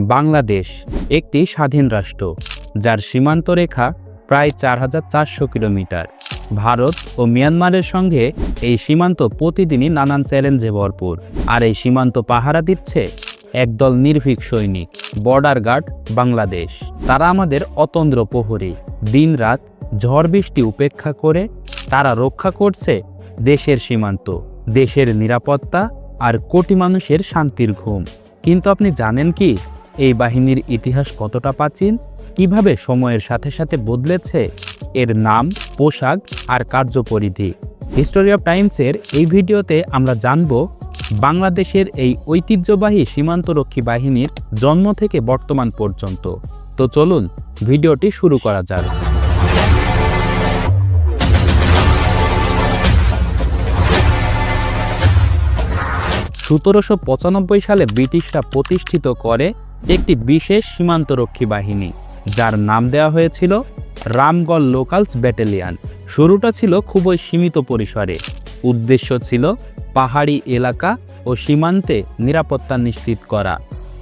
বাংলাদেশ, একটি স্বাধীন রাষ্ট্র, যার সীমান্ত রেখা প্রায় চার হাজার চারশো কিলোমিটার। ভারত ও মিয়ানমারের সঙ্গে এই সীমান্ত প্রতিদিনই নানান চ্যালেঞ্জে ভরপুর। আর এই সীমান্ত পাহারা দিচ্ছে একদল নির্ভীক সৈনিক, বর্ডার গার্ড বাংলাদেশ। তারা আমাদের অতন্দ্র প্রহরী। দিনরাত ঝড় বৃষ্টি উপেক্ষা করে তারা রক্ষা করছে দেশের সীমান্ত, দেশের নিরাপত্তা আর কোটি মানুষের শান্তির ঘুম। কিন্তু আপনি জানেন কি? এই বাহিনীর ইতিহাস কতটা প্রাচীন? কীভাবে সময়ের সাথে সাথে বদলেছে? এর নাম, পোশাক আর কার্যপরিধি। হিস্টোরি অফ টাইমসের এই ভিডিওতে আমরা জানব বাংলাদেশের এই ঐতিহ্যবাহী সীমান্তরক্ষী বাহিনীর জন্ম থেকে বর্তমান পর্যন্ত। তো চলুন, ভিডিওটি শুরু করা যাক। সতেরোশো পঁচানব্বই সালে ব্রিটিশরা প্রতিষ্ঠিত করে একটি বিশেষ সীমান্তরক্ষী বাহিনী, যার নাম দেওয়া হয়েছিল রামগড় লোকালস ব্যাটালিয়ান। শুরুটা ছিল খুবই সীমিত পরিসরে। উদ্দেশ্য ছিল পাহাড়ি এলাকা ও সীমান্তে নিরাপত্তা নিশ্চিত করা।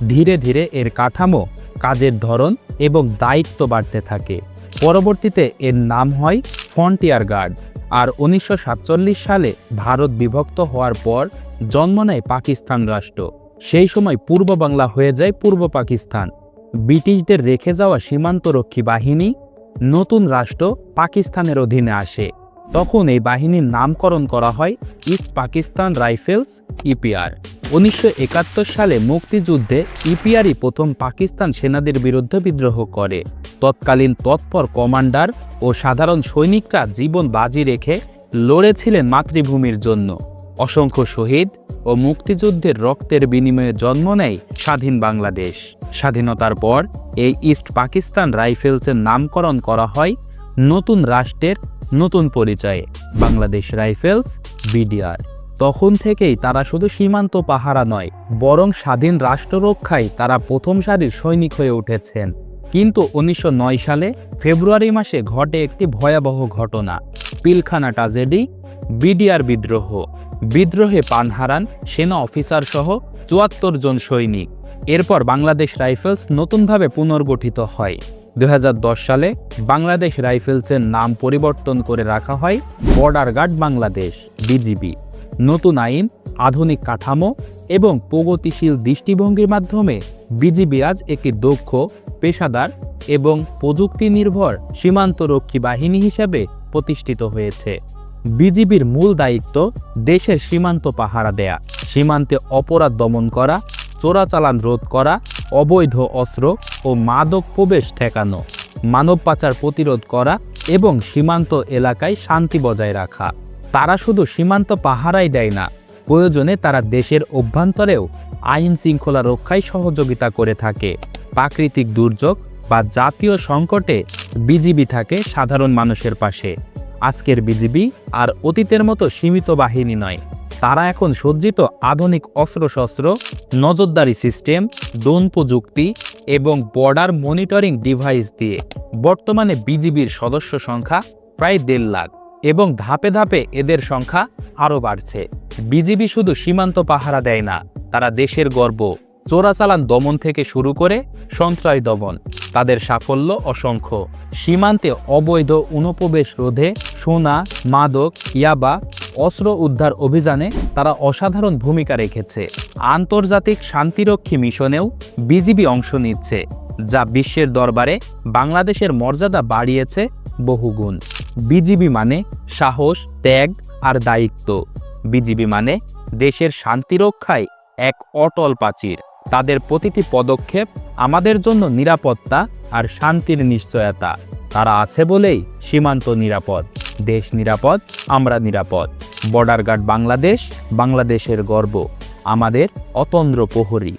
ধীরে ধীরে এর কাঠামো, কাজের ধরন এবং দায়িত্ব বাড়তে থাকে। পরবর্তীতে এর নাম হয় ফ্রন্টিয়ার গার্ড। আর উনিশশো সাতচল্লিশ সালে ভারত বিভক্ত হওয়ার পর জন্ম নেয় পাকিস্তান রাষ্ট্র। সেই সময় পূর্ব বাংলা হয়ে যায় পূর্ব পাকিস্তান। ব্রিটিশদের রেখে যাওয়া সীমান্তরক্ষী বাহিনী নতুন রাষ্ট্র পাকিস্তানের অধীনে আসে। তখন এই বাহিনীর নামকরণ করা হয় ইস্ট পাকিস্তান রাইফেলস ইপিআর। উনিশশো একাত্তর সালে মুক্তিযুদ্ধে ইপিআরই প্রথম পাকিস্তান সেনাদের বিরুদ্ধে বিদ্রোহ করে। তৎকালীন তৎপর কমান্ডার ও সাধারণ সৈনিকরা জীবন বাজি রেখে লড়েছিলেন মাতৃভূমির জন্য। অসংখ্য শহীদ ও মুক্তিযুদ্ধের রক্তের বিনিময়ে জন্ম নেয় স্বাধীন বাংলাদেশ। স্বাধীনতার পর এই ইস্ট পাকিস্তান রাইফেলসের নামকরণ করা হয় নতুন রাষ্ট্রের নতুন পরিচয়ে, বাংলাদেশ রাইফেলস, বিডিআর। তখন থেকেই তারা শুধু সীমান্ত পাহারা নয়, বরং স্বাধীন রাষ্ট্র রক্ষায় তারা প্রথম সারির সৈনিক হয়ে উঠেছেন। কিন্তু উনিশশো নয় সালে ফেব্রুয়ারি মাসে ঘটে একটি ভয়াবহ ঘটনা। পিলখানা ট্রাজেডি বিডিআর বিদ্রোহ। বিদ্রোহে পান হারান সেনা অফিসার সহ চুয়াত্তর জন সৈনিক। এরপর বাংলাদেশ রাইফেলস নতুনভাবে পুনর্গঠিত হয়। দু হাজার দশ সালে বাংলাদেশ রাইফেলসের নাম পরিবর্তন করে রাখা হয় বর্ডার গার্ড বাংলাদেশ, বিজিবি। নতুন আইন, আধুনিক কাঠামো এবং প্রগতিশীল দৃষ্টিভঙ্গির মাধ্যমে বিজিবি আজ একটি দক্ষ, পেশাদার এবং প্রযুক্তি নির্ভর সীমান্তরক্ষী বাহিনী হিসেবে প্রতিষ্ঠিত হয়েছে। বিজিবির মূল দায়িত্ব দেশের সীমান্ত পাহারা দেয়া। সীমান্তে অপরাধ দমন করা, চোরাচালান রোধ করা, অবৈধ অস্ত্র ও মাদক প্রবেশ ঠেকানো, মানব পাচার প্রতিরোধ করা এবং সীমান্ত এলাকায় শান্তি বজায় রাখা। তারা শুধু সীমান্ত পাহারাই দেয় না প্রয়োজনে তারা দেশের অভ্যন্তরেও আইন শৃঙ্খলা রক্ষায় সহযোগিতা করে থাকে। প্রাকৃতিক দুর্যোগ বা জাতীয় সংকটে বিজিবি থাকে সাধারণ মানুষের পাশে। আজকের বিজিবি আর অতীতের মতো সীমিত বাহিনী নয়। তারা এখন সজ্জিত আধুনিক অস্ত্রশস্ত্র, নজরদারি সিস্টেম, ড্রোন প্রযুক্তি এবং বর্ডার মনিটরিং ডিভাইস দিয়ে বর্তমানে বিজিবির সদস্য সংখ্যা প্রায় দেড় লাখ এবং ধাপে ধাপে এদের সংখ্যা আরও বাড়ছে। বিজিবি শুধু সীমান্ত পাহারা দেয় না, তারা দেশের গর্ব, চোরাচালান দমন থেকে শুরু করে সন্ত্রাস দমন। তাদের সাফল্য অসংখ্য। সীমান্তে অবৈধ অনুপ্রবেশ রোধে সোনা, মাদক, ইয়াবা, অস্ত্র উদ্ধার অভিযানে তারা অসাধারণ ভূমিকা রেখেছে। আন্তর্জাতিক শান্তিরক্ষী মিশনেও বিজিবি অংশ নিচ্ছে, যা বিশ্বের দরবারে বাংলাদেশের মর্যাদা বাড়িয়েছে বহুগুণ। বিজিবি মানে সাহস, ত্যাগ আর দায়িত্ব। বিজিবি মানে দেশের শান্তি রক্ষায় এক অটল প্রাচীর। তাদের প্রতিটি পদক্ষেপ আমাদের জন্য নিরাপত্তা আর শান্তির নিশ্চয়তা। তারা আছে বলেই সীমান্ত নিরাপদ, দেশ নিরাপদ, আমরা নিরাপদ। বর্ডার গার্ড বাংলাদেশ, বাংলাদেশের গর্ব, আমাদের অতন্দ্র প্রহরী।